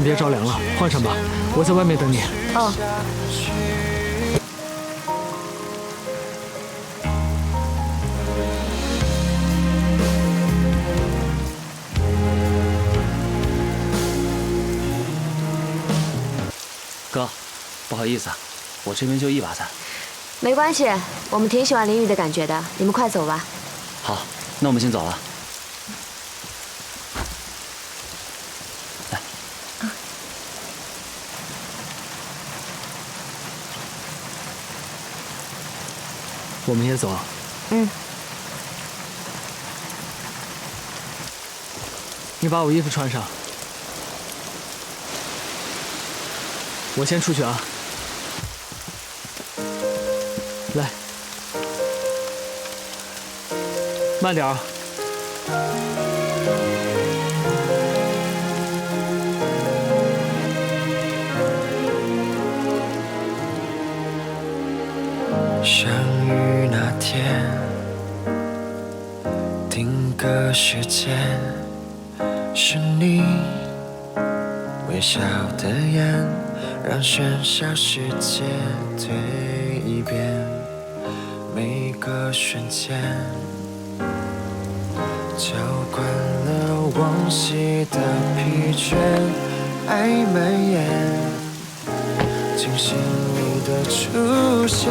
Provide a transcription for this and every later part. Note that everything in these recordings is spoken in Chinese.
万别着凉了，换上吧，我在外面等你。哦。哥，不好意思啊，我这边就一把伞。没关系，我们挺喜欢淋雨的感觉的。你们快走吧。好，那我们先走了。我们也走。嗯。你把我衣服穿上。我先出去啊，来，慢点啊。相遇那天，定格时间，是你微笑的眼。让喧嚣世界蜕变，每个瞬间浇灌了往昔的疲倦，爱蔓延，惊醒你的出现，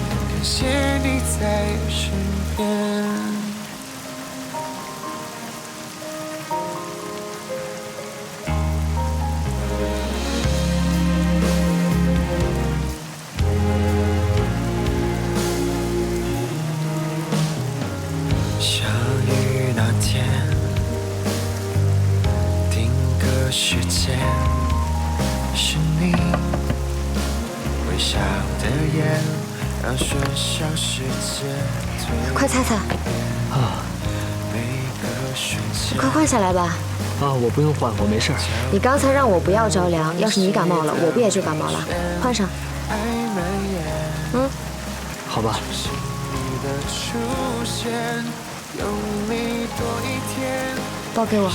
感谢你在身边相遇那天定格时间是你微笑的眼。快擦擦啊！快换下来吧。啊，我不用换，我没事。你刚才让我不要着凉，要是你感冒了，我不也就感冒了？换上。嗯，好吧。包给我。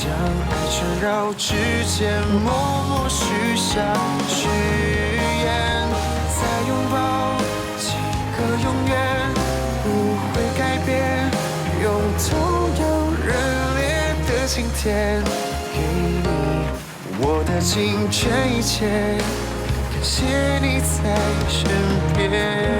将爱缠绕指尖，默默许下誓言，再拥抱几个永远，不会改变，用同样热烈的晴天，给你我的尽全一切，感谢你在身边。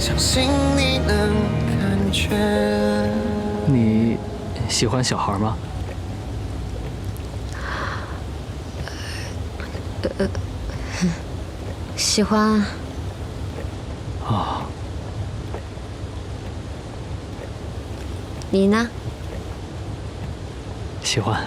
相信你能感觉。你喜欢小孩吗？呃，喜欢。啊。你呢？喜欢。